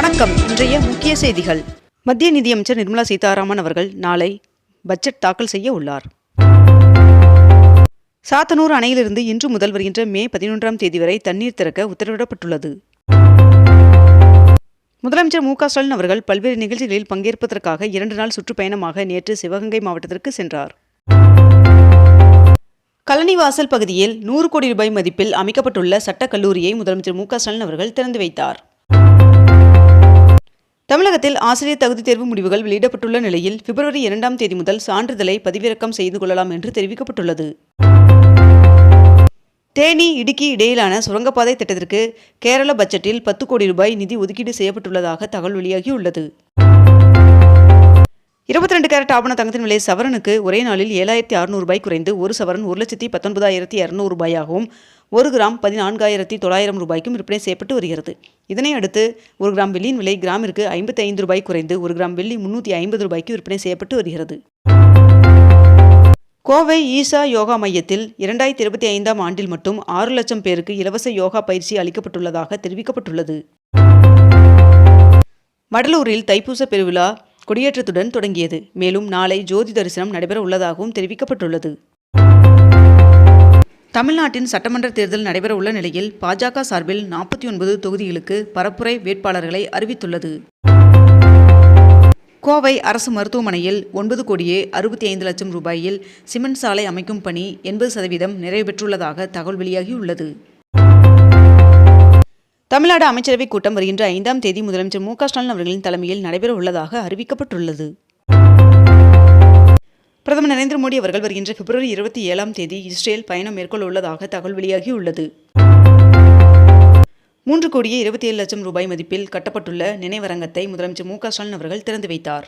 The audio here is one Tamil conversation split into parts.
வணக்கம். இன்றைய முக்கிய செய்திகள். மத்திய நிதியமைச்சர் நிர்மலா சீதாராமன் அவர்கள் நாளை பட்ஜெட் தாக்கல் செய்ய உள்ளார். சாத்தனூர் அணையிலிருந்து இன்று முதல் வருகின்ற மே பதினொன்றாம் தேதி வரை தண்ணீர் திறக்க உத்தரவிடப்பட்டுள்ளது. முதலமைச்சர் மு ஸ்டாலின் அவர்கள் பல்வேறு நிகழ்ச்சிகளில் பங்கேற்பதற்காக இரண்டு நாள் சுற்றுப்பயணமாக நேற்று சிவகங்கை மாவட்டத்திற்கு சென்றார். கலனிவாசல் பகுதியில் நூறு கோடி ரூபாய் மதிப்பில் அமைக்கப்பட்டுள்ள சட்டக் கல்லூரியை முதலமைச்சர் மு ஸ்டாலின் அவர்கள் திறந்து வைத்தார். தமிழகத்தில் ஆசிரியர் தகுதி தேர்வு முடிவுகள் வெளியிடப்பட்டுள்ள நிலையில் பிப்ரவரி இரண்டாம் தேதி முதல் சான்றிதழை பதிவிறக்கம் செய்து கொள்ளலாம் என்று தெரிவிக்கப்பட்டுள்ளது. தேனி இடுக்கி இடையிலான சுரங்கப்பாதை திட்டத்திற்கு கேரள பட்ஜெட்டில் பத்து கோடி ரூபாய் நிதி ஒதுக்கீடு செய்யப்பட்டுள்ளதாக தகவல் வெளியாகியுள்ளது. இருபத்தி ரெண்டு கேரட் ஆபண தங்கத்தின் விலை சவரனுக்கு ஒரே நாளில் ஏழாயிரத்தி அறுநூறு ரூபாய் குறைந்து ஒரு சவரன் ஒரு லட்சத்தி பத்தொன்பதாயிரத்தி இரநூறு ரூபாயாகவும் ஒரு கிராம் பதினான்காயிரத்தி தொள்ளாயிரம் ரூபாய்க்கும் விற்பனை செய்யப்பட்டு வருகிறது. இதனை அடுத்து ஒரு கிராம் வெள்ளியின் விலை கிராமிற்கு ஐம்பத்தி ஐந்து ரூபாய் குறைந்து ஒரு கிராம் வெள்ளி முன்னூற்றி ஐம்பது ரூபாய்க்கு விற்பனை செய்யப்பட்டு வருகிறது. கோவை ஈசா யோகா மையத்தில் இரண்டாயிரத்தி இருபத்தி ஐந்தாம் ஆண்டில் மட்டும் ஆறு லட்சம் பேருக்கு இலவச யோகா பயிற்சி அளிக்கப்பட்டுள்ளதாக தெரிவிக்கப்பட்டுள்ளது. வடலூரில் தைப்பூச பெருவிழா கொடியேற்றத்துடன் தொடங்கியது. மேலும் நாளை ஜோதி தரிசனம் நடைபெற உள்ளதாகவும் தெரிவிக்கப்பட்டுள்ளது. தமிழ்நாட்டின் சட்டமன்ற தேர்தல் நடைபெற உள்ள நிலையில் பாஜக சார்பில் நாற்பத்தி ஒன்பது தொகுதிகளுக்கு பரப்புரை வேட்பாளர்களை அறிவித்துள்ளது. கோவை அரசு மருத்துவமனையில் ஒன்பது கோடியே அறுபத்தி ஐந்து லட்சம் ரூபாயில் சிமெண்ட் சாலை அமைக்கும் பணி எண்பது சதவீதம் நிறைவு பெற்றுள்ளதாக தகவல் வெளியாகியுள்ளது. தமிழ்நாடு அமைச்சரவைக் கூட்டம் வருகின்ற ஐந்தாம் தேதி முதலமைச்சர் மு க ஸ்டாலின் அவர்களின் தலைமையில் நடைபெற உள்ளதாக அறிவிக்கப்பட்டுள்ளது. பிரதமர் நரேந்திர மோடி அவர்கள் வருகின்ற பிப்ரவரி இருபத்தி ஏழாம் தேதி இஸ்ரேல் பயணம் மேற்கொள்ள உள்ளதாக தகவல் வெளியாகியுள்ளது. மூன்று கோடியே இருபத்தி ஏழு லட்சம் ரூபாய் மதிப்பில் கட்டப்பட்டுள்ள நினைவரங்கத்தை முதலமைச்சர் மு க ஸ்டாலின் அவர்கள் திறந்து வைத்தார்.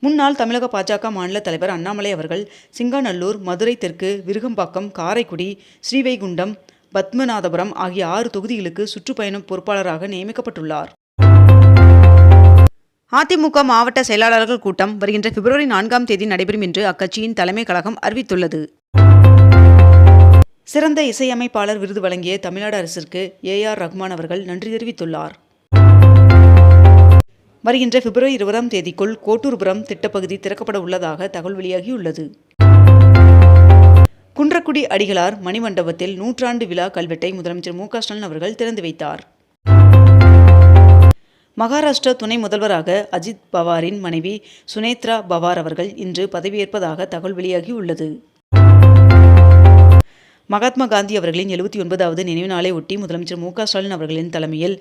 முன்னாள் தமிழக பாஜக மாநில தலைவர் அண்ணாமலை அவர்கள் சிங்காநல்லூர் மதுரை தெற்கு விருகம்பாக்கம் காரைக்குடி ஸ்ரீவைகுண்டம் பத்மநாதபுரம் ஆகிய ஆறு தொகுதிகளுக்கு சுற்றுப்பயணம் பொறுப்பாளராக நியமிக்கப்பட்டுள்ளார். அதிமுக மாவட்ட செயலாளர்கள் கூட்டம் வருகின்ற பிப்ரவரி நான்காம் தேதி நடைபெறும் என்று அக்கட்சியின் தலைமை கழகம் அறிவித்துள்ளது. சிறந்த இசையமைப்பாளர் விருது வழங்கிய தமிழ்நாடு அரசிற்கு ஏ ஆர் ரஹ்மான் அவர்கள் நன்றி தெரிவித்துள்ளார். வருகின்ற பிப்ரவரி இருபதாம் தேதிக்குள் கோட்டூர்புரம் திட்டப்பகுதி திறக்கப்பட உள்ளதாக தகவல் வெளியாகியுள்ளது. குன்றக்குடி அடிகளார் மணிமண்டபத்தில் நூற்றாண்டு விழா கல்வெட்டை முதலமைச்சர் மு ஸ்டாலின் அவர்கள் திறந்து வைத்தார். மகாராஷ்டிரா துணை முதல்வராக அஜித் பவாரின் மனைவி சுனேத்ரா பவார் அவர்கள் இன்று பதவியேற்பதாக தகவல் வெளியாகியுள்ளது மகாத்மா காந்தி அவர்களின் எழுபத்தி ஒன்பதாவது நினைவு நாளை ஒட்டி முதலமைச்சர் மு ஸ்டாலின் அவர்களின் தலைமையில்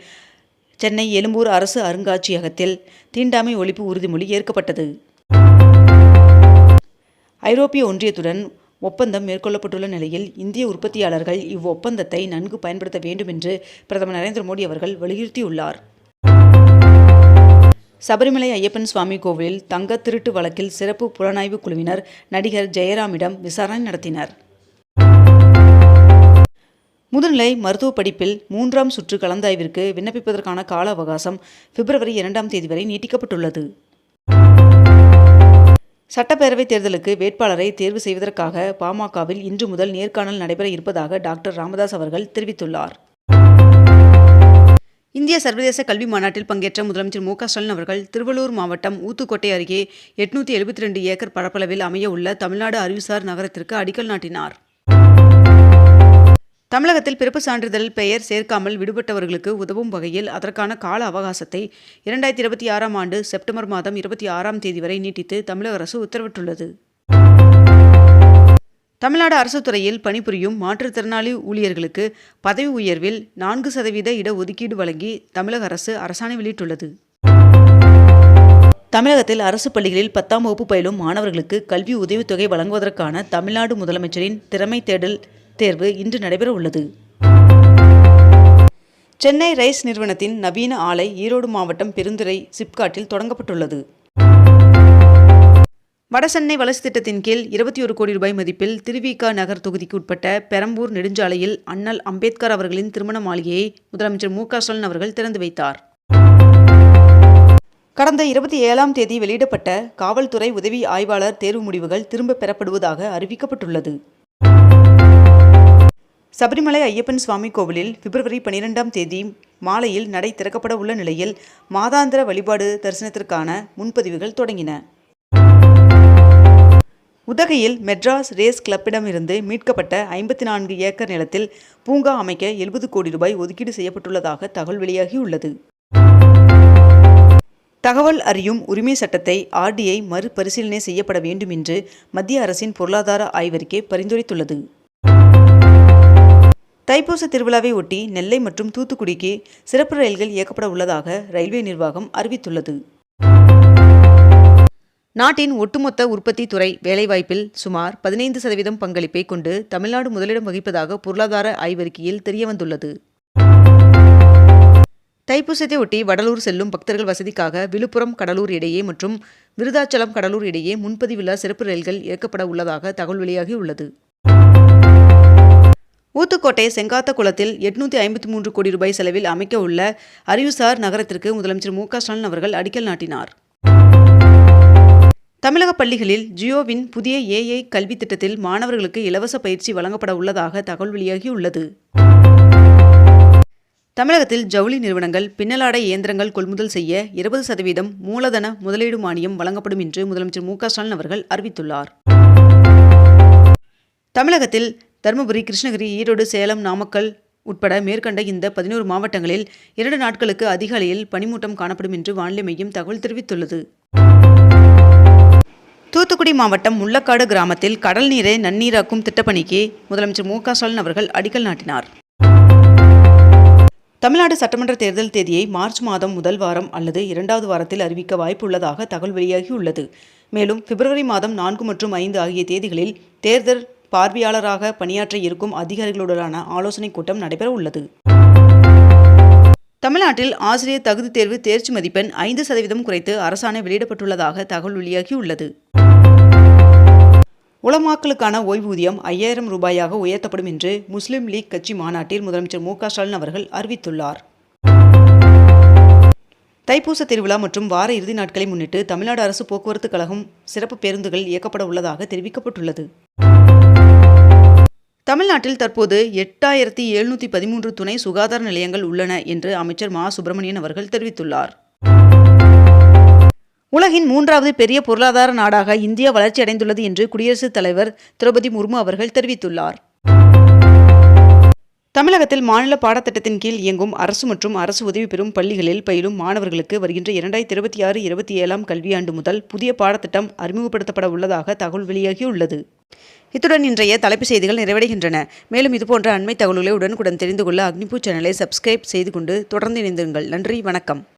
சென்னை எழும்பூர் அரசு அருங்காட்சியகத்தில் தீண்டாமை ஒழிப்பு உறுதிமொழி ஏற்கப்பட்டது. ஐரோப்பிய ஒன்றியத்துடன் ஒப்பந்தம் மேற்கொள்ளப்பட்டுள்ள நிலையில் இந்திய உற்பத்தியாளர்கள் இவ்வொப்பந்தத்தை நன்கு பயன்படுத்த வேண்டும் என்று பிரதமர் நரேந்திர மோடி அவர்கள் வலியுறுத்தியுள்ளார். சபரிமலை ஐயப்பன் சுவாமி கோவிலில் தங்க திருட்டு வழக்கில் சிறப்பு புலனாய்வு குழுவினர் நடிகர் ஜெயராமிடம் விசாரணை நடத்தினர். முதுநிலை மருத்துவ படிப்பில் மூன்றாம் சுற்று கலந்தாய்விற்கு விண்ணப்பிப்பதற்கான கால அவகாசம் பிப்ரவரி இரண்டாம் தேதி வரை நீட்டிக்கப்பட்டுள்ளது. சட்டப்பேரவைத் தேர்தலுக்கு வேட்பாளரை தேர்வு செய்வதற்காக பாமகவில் இன்று முதல் நேர்காணல் நடைபெற இருப்பதாக டாக்டர் ராமதாஸ் அவர்கள் தெரிவித்துள்ளார். இந்திய சர்வதேச கல்வி மாநாட்டில் பங்கேற்ற முதலமைச்சர் மு க ஸ்டாலின் அவர்கள் திருவள்ளூர் மாவட்டம் ஊத்துக்கோட்டை அருகே எட்நூற்றி எழுபத்தி ரெண்டு ஏக்கர் பரப்பளவில் அமைய உள்ள தமிழ்நாடு அறிவுசார் நகரத்திற்கு அடிக்கல் நாட்டினார். தமிழகத்தில் பிறப்பு சான்றிதழ் பெயர் சேர்க்காமல் விடுபட்டவர்களுக்கு உதவும் வகையில் அதற்கான கால அவகாசத்தை இரண்டாயிரத்தி இருபத்தி ஆறாம் ஆண்டு செப்டம்பர் மாதம் இருபத்தி ஆறாம் தேதி வரை நீட்டித்து தமிழக அரசு உத்தரவிட்டுள்ளது. தமிழ்நாடு அரசு துறையில் பணிபுரியும் மாற்றுத்திறனாளி ஊழியர்களுக்கு பதவி உயர்வில் நான்கு சதவீத இடஒதுக்கீடு வழங்கி தமிழக அரசு அரசாணை வெளியிட்டுள்ளது. தமிழகத்தில் அரசு பள்ளிகளில் பத்தாம் வகுப்பு பயிலும் மாணவர்களுக்கு கல்வி உதவித்தொகை வழங்குவதற்கான தமிழ்நாடு முதலமைச்சரின் திறமை தேடல் தேர்வு இன்று நடைபெற உள்ளது சென்னை ரைஸ் நிறுவனத்தின் நவீன ஆலை ஈரோடு மாவட்டம் பெருந்துறை சிப்காட்டில் தொடங்கப்பட்டுள்ளது. வடசென்னை வளர்ச்சி திட்டத்தின் கீழ் இருபத்தி ஒரு கோடி ரூபாய் மதிப்பில் திருவிக நகர் தொகுதிக்கு உட்பட்ட பெரம்பூர் நெடுஞ்சாலையில் அண்ணல் அம்பேத்கர் அவர்களின் திருமண மாளிகையை முதலமைச்சர் மு க ஸ்டாலின் அவர்கள் திறந்து வைத்தார். கடந்த இருபத்தி ஏழாம் தேதி வெளியிடப்பட்ட காவல்துறை உதவி ஆய்வாளர் தேர்வு முடிவுகள் திரும்பப் பெறப்படுவதாக அறிவிக்கப்பட்டுள்ளது. சபரிமலை ஐயப்பன் சுவாமி கோவிலில் பிப்ரவரி பனிரெண்டாம் தேதி மாலையில் நடை திறக்கப்பட உள்ள நிலையில் மாதாந்திர வழிபாடு தரிசனத்திற்கான முன்பதிவுகள் தொடங்கின. உதகையில் மெட்ராஸ் ரேஸ் கிளப்பிடமிருந்து மீட்கப்பட்ட ஐம்பத்தி நான்கு ஏக்கர் நிலத்தில் பூங்கா அமைக்க எழுபது கோடி ரூபாய் ஒதுக்கீடு செய்யப்பட்டுள்ளதாக தகவல் வெளியாகியுள்ளது. தகவல் அறியும் உரிமை சட்டத்தை ஆர்டிஐ மறுபரிசீலனை செய்யப்பட வேண்டும் என்று மத்திய அரசின் பொருளாதார ஆய்வறிக்கை பரிந்துரைத்துள்ளது. தைப்பூச திருவிழாவை ஒட்டி நெல்லை மற்றும் தூத்துக்குடிக்கு சிறப்பு ரயில்கள் இயக்கப்பட உள்ளதாக ரயில்வே நிர்வாகம் அறிவித்துள்ளது. நாட்டின் ஒட்டுமொத்த உற்பத்தி துறை வேலைவாய்ப்பில் சுமார் பதினைந்து சதவீதம் பங்களிப்பை கொண்டு தமிழ்நாடு முதலிடம் வகிப்பதாக பொருளாதார ஆய்வறிக்கையில் தெரியவந்துள்ளது. தைப்பூசத்தை ஒட்டி வடலூர் செல்லும் பக்தர்கள் வசதிக்காக விழுப்புரம் கடலூர் இடையே மற்றும் விருதாச்சலம் கடலூர் இடையே முன்பதிவில்லா சிறப்பு ரயில்கள் இயக்கப்பட உள்ளதாக தகவல் வெளியாகியுள்ளது. ஊத்துக்கோட்டை செங்காத்த குளத்தில் எட்நூத்தி ஐம்பத்தி மூன்று கோடி ரூபாய் செலவில் அமைக்க உள்ள அறிவுசார் நகரத்திற்கு முதலமைச்சர் மு ஸ்டாலின் அவர்கள் அடிக்கல் நாட்டினார். தமிழக பள்ளிகளில் ஜியோவின் புதிய ஏஐ கல்வி திட்டத்தில் மாணவர்களுக்கு இலவச பயிற்சி வழங்கப்பட உள்ளதாக தகவல் வெளியாகியுள்ளது. தமிழகத்தில் ஜவுளி நிறுவனங்கள் பின்னலாடை இயந்திரங்கள் கொள்முதல் செய்ய இருபது சதவீதம் மூலதன முதலீடு மானியம் வழங்கப்படும் என்று முதலமைச்சர் மு ஸ்டாலின் அவர்கள் அறிவித்துள்ளார். தமிழகத்தில் தருமபுரி கிருஷ்ணகிரி ஈரோடு சேலம் நாமக்கல் உட்பட மேற்கண்ட இந்த பதினோரு மாவட்டங்களில் இரண்டு நாட்களுக்கு அதிகாலையில் பனிமூட்டம் காணப்படும் என்று வானிலை மையம் தகவல் தெரிவித்துள்ளது. தூத்துக்குடி மாவட்டம் முள்ளக்காடு கிராமத்தில் கடல் நீரை நன்னீராக்கும் திட்டப்பணிக்கு முதலமைச்சர் மு. ஸ்டாலின் அவர்கள் அடிக்கல் நாட்டினார். தமிழ்நாடு சட்டமன்ற தேர்தல் தேதியை மார்ச் மாதம் முதல் வாரம் அல்லது இரண்டாவது வாரத்தில் அறிவிக்க வாய்ப்பு உள்ளதாக தகவல் வெளியாகியுள்ளது. மேலும் பிப்ரவரி மாதம் நான்கு மற்றும் ஐந்து ஆகிய தேதிகளில் தேர்தல் பார்வையாளராக பணியாற்ற இருக்கும் அதிகாரிகளுடனான ஆலோசனைக் கூட்டம் நடைபெற உள்ளது. தமிழ்நாட்டில் ஆசிரியர் தகுதி தேர்வு தேர்ச்சி மதிப்பெண் ஐந்து சதவீதம் குறைத்து அரசாணை வெளியிடப்பட்டுள்ளதாக தகவல் வெளியாகியுள்ளது. உளமாக்கலுக்கான ஓய்வூதியம் ஐயாயிரம் ரூபாயாக உயர்த்தப்படும் என்று முஸ்லிம் லீக் கட்சி மாநாட்டில் முதலமைச்சர் மு ஸ்டாலின் அவர்கள் அறிவித்துள்ளார். தைப்பூச திருவிழா மற்றும் வார இறுதி நாட்களை முன்னிட்டு தமிழ்நாடு அரசு போக்குவரத்து கழகம் சிறப்பு பேருந்துகள் இயக்கப்பட உள்ளதாக தெரிவிக்கப்பட்டுள்ளது. தமிழ்நாட்டில் தற்போது எட்டாயிரத்தி எழுநூற்றி பதிமூன்று துணை சுகாதார நிலையங்கள் உள்ளன என்று அமைச்சர் மா. சுப்பிரமணியன் அவர்கள் தெரிவித்துள்ளார். உலகின் மூன்றாவது பெரிய பொருளாதார நாடாக இந்தியா வளர்ச்சியடைந்துள்ளது என்று குடியரசுத் தலைவர் திரௌபதி முர்மு அவர்கள் தெரிவித்துள்ளார். தமிழகத்தில் மாநில பாடத்திட்டத்தின் கீழ் இயங்கும் அரசு மற்றும் அரசு உதவி பெறும் பள்ளிகளில் பயிலும் மாணவர்களுக்கு வருகின்ற இரண்டாயிரத்தி இருபத்தி ஆறு இருபத்தி ஏழாம் கல்வியாண்டு முதல் புதிய பாடத்திட்டம் அறிமுகப்படுத்தப்பட உள்ளதாக தகவல் வெளியாகியுள்ளது. இத்துடன் இன்றைய தலைப்புச் செய்திகள் நிறைவடைகின்றன. மேலும் இதுபோன்ற அண்மை தகவல்களை உடனுக்குடன் தெரிந்து கொள்ள அக்னிபூ சேனலை சப்ஸ்கிரைப் செய்து கொண்டு தொடர்ந்து இணைந்திருங்கள். நன்றி வணக்கம்.